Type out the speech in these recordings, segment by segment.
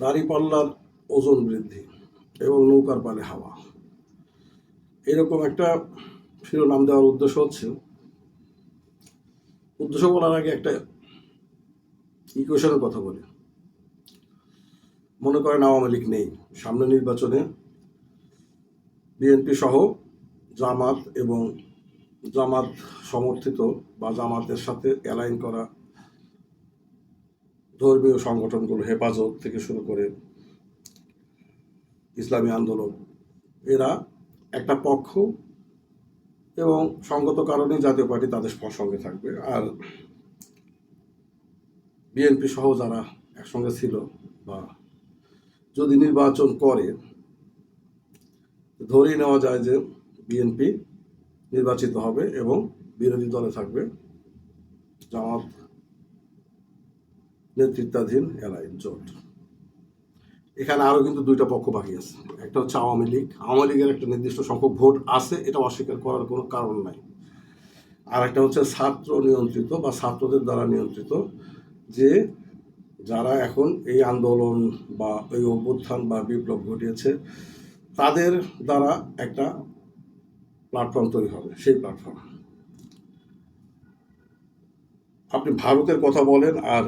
দাড়িপাল্লার ওজন বৃদ্ধি এবং নৌকার পালে হাওয়া। এরকম একটা শিরোনাম দেওয়ার উদ্দেশ্য হচ্ছে, উদ্দেশ্য বলার আগে একটা ইকুয়েশনের কথা বলি। মনে করেন আওয়ামী লীগ নেই। সামনে নির্বাচনে বিএনপি সহ জামাত এবং জামাত সমর্থিত বা জামাতের সাথে অ্যালাইন করা ধর্মীয় সংগঠনগুলো হেফাজত থেকে শুরু করে ইসলামী আন্দোলন, এরা একটা পক্ষ এবং সঙ্গত কারণে জাতীয় পার্টি তাদের সঙ্গে থাকবে। আর বিএনপি সহ যারা একসঙ্গে ছিল বা যদি নির্বাচন করে, ধরেই নেওয়া যায় যে বিএনপি নির্বাচিত হবে এবং বিরোধী দলে থাকবে জামাত নেতৃত্বাধীন এলাইন জোট। এখানে আরও কিন্তু দুইটা পক্ষ বাকি আছে। একটা হচ্ছে আওয়ামী লীগ। আওয়ামী লীগের একটা নির্দিষ্ট সংখ্যক ভোট আছে, এটা অস্বীকার করার কোনো কারণ নাই। আর একটা হচ্ছে ছাত্র নিয়ন্ত্রিত বা ছাত্রদের দ্বারা নিয়ন্ত্রিত যে যারা এখন এই আন্দোলন বা এই অভ্যুত্থান বা বিপ্লব ঘটিয়েছে, তাদের দ্বারা একটা প্ল্যাটফর্ম তৈরি হবে, সেই প্ল্যাটফর্ম আপনি ভারতের কথা বলেন আর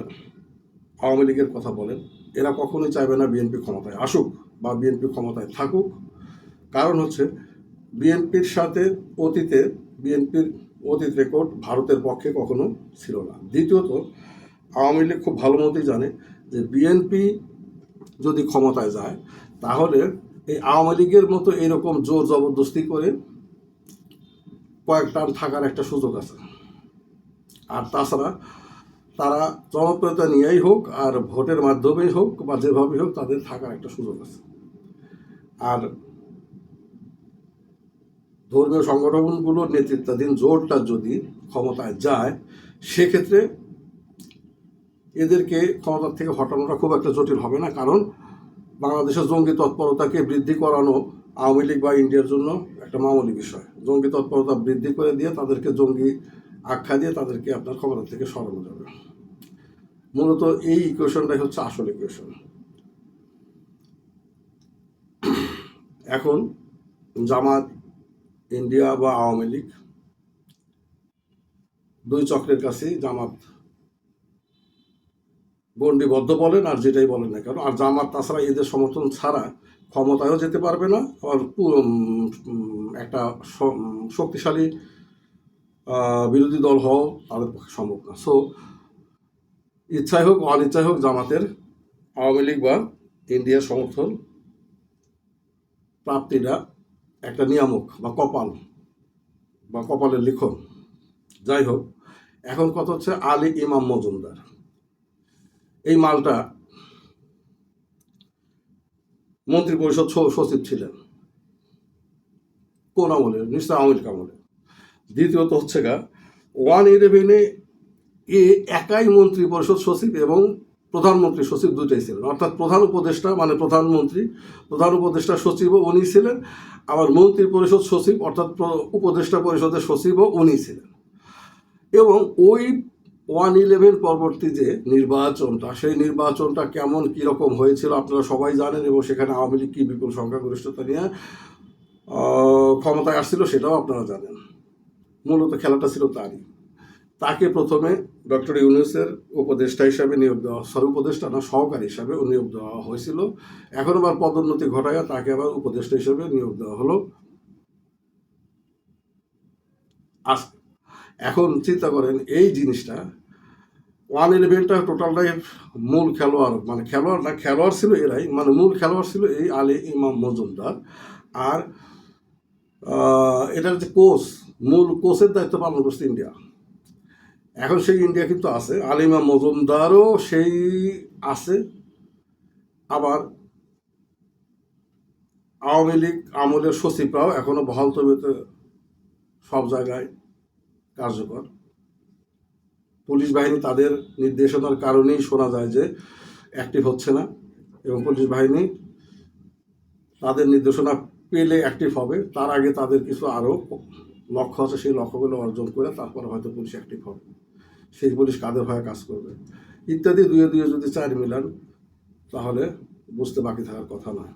আওয়ামী লীগের কথা বলেন, এরা কখনোই চাইবে না বিএনপি ক্ষমতায় আসুক বা বিএনপি ক্ষমতায় থাকুক। কারণ হচ্ছে, বিএনপির সাথে অতীতে, বিএনপির অতীত রেকর্ড ভারতের পক্ষে কখনো ছিল না। দ্বিতীয়ত, আওয়ামী লীগ খুব ভালো মতোই জানে যে বিএনপি যদি ক্ষমতায় যায়, তাহলে এই আওয়ামী লীগের মতো এরকম জোর জবরদস্তি করে কয়েক টান থাকার একটা সুযোগ আছে। আর তাছাড়া তারা জনপ্রিয়তা নিয়েই হোক আর ভোটের মাধ্যমেই হোক বা যেভাবেই হোক তাদের থাকার একটা সুযোগ আছে। আর ধর্মীয় সংগঠনগুলোর নেতৃত্বাধীন জোরটা যদি ক্ষমতায় যায়, সেক্ষেত্রে এদেরকে ক্ষমতার থেকে হটানোটা খুব একটা জটিল হবে না। কারণ বাংলাদেশের জঙ্গি তৎপরতাকে বৃদ্ধি করানো আওয়ামী লীগ বা ইন্ডিয়ার জন্য একটা মামুলি বিষয়। জঙ্গি তৎপরতা বৃদ্ধি করে দিয়ে তাদেরকে জঙ্গি আখ্যা দিয়ে তাদেরকে আপনার ক্ষমতা থেকে সরানো যাবে। মূলত এই ইকুয়েশনটাই হচ্ছে আসল ইকুয়েশন এখন জামাত, ইন্ডিয়া বা আওয়ামী লীগ দুই চক্রের কাছেই জামাত গণ্ডিবদ্ধ বলেন আর যেটাই বলেন না কেন। আর জামাত তাছাড়া এদের সমর্থন ছাড়া ক্ষমতায়ও যেতে পারবে না আর একটা শক্তিশালী বিরোধী দল হওয়াও তাদের পক্ষে সম্ভব না। সো ইচ্ছাই হোক, অনিচ্ছাই হোক, জামাতের আওয়ামী লীগ বা ইন্ডিয়ার সমর্থন প্রাপ্তিটা একটা নিয়ামক বা কপাল বা কপালের লিখন। যাই হোক, এখন কথা হচ্ছে আলী ইমাম মজুমদার। এই মালটা মন্ত্রী পরিষদ সচিব ছিলেন। কোন আমলে? নিশ্চয় আওয়ামী লীগ আমলে। দ্বিতীয়ত হচ্ছে গা, ওয়ান ইলেভেনে এ একাই মন্ত্রী পরিষদ সচিব এবং প্রধানমন্ত্রী সচিব দুইটাই ছিলেন। অর্থাৎ প্রধান উপদেষ্টা মানে প্রধানমন্ত্রী, প্রধান উপদেষ্টা সচিবও উনি ছিলেন, আবার মন্ত্রী পরিষদ সচিব, অর্থাৎ উপদেষ্টা পরিষদের সচিবও উনি ছিলেন। এবং ওই ওয়ান ইলেভেন পরবর্তী যে নির্বাচনটা, সেই নির্বাচনটা কেমন কীরকম হয়েছিল আপনারা সবাই জানেন এবং সেখানে আওয়ামী লীগ কী বিপুল সংখ্যাগরিষ্ঠতা নিয়ে ক্ষমতায় আসছিল সেটাও আপনারা জানেন। মূলত খেলাটা ছিল তারই। তাকে প্রথমে ডক্টর ইউনুসের উপদেষ্টা হিসাবে নিয়োগ দেওয়া সরি উপদেষ্টা না, সহকারী হিসাবে নিয়োগ দেওয়া হয়েছিল। এখন আবার পদোন্নতি ঘটাইয়া তাকে আবার উপদেষ্টা হিসাবে নিয়োগ দেওয়া হলো। আস এখন চিন্তা করেন, এই জিনিসটা ওয়ান ইলেভেনটা টোটালটাই মূল খেলোয়াড় মানে খেলোয়াড় না, খেলোয়াড় ছিল এরাই মানে মূল খেলোয়াড় ছিল এই আলী ইমাম মজুমদার। আর এটার যে কোচ মূল কোচের দায়িত্ব পালন করছে ইন্ডিয়া। এখন সেই ইন্ডিয়া কিন্তু আছে, আলিমা মজুমদারও সেই আছে। আবার আওয়ামী লীগ আমলের সচিবরাও এখনও বহাল তবিয়তে সব জায়গায় কার্যকর। পুলিশ বাহিনী তাদের নির্দেশনার কারণেই শোনা যায় যে অ্যাক্টিভ হচ্ছে না এবং পুলিশ বাহিনী তাদের নির্দেশনা পেলে অ্যাক্টিভ হবে, তার আগে তাদের কিছু আরও লক্ষ্য আছে সেই লক্ষ্যগুলো অর্জন করে তারপরে হয়তো পুলিশ অ্যাক্টিভ হবে। সেই পুলিশ কাদের হয়ে কাজ করবে? ইত্যাদি দুয়ে দুয়ে যদি চার মিলান, তাহলে বুঝতে বাকি থাকার কথা নয়।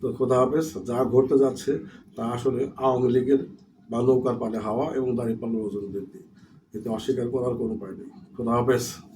তো খোদা হাফেজ, যা ঘটতে যাচ্ছে তা আসলে আওয়ামী লীগের বা নৌকার পানে হাওয়া এবং দাঁড়িয়ে দাঁড়িপাল্লার ওজন বৃদ্ধি। এতে অস্বীকার করার কোনো উপায় নেই। খোদা হাফেজ।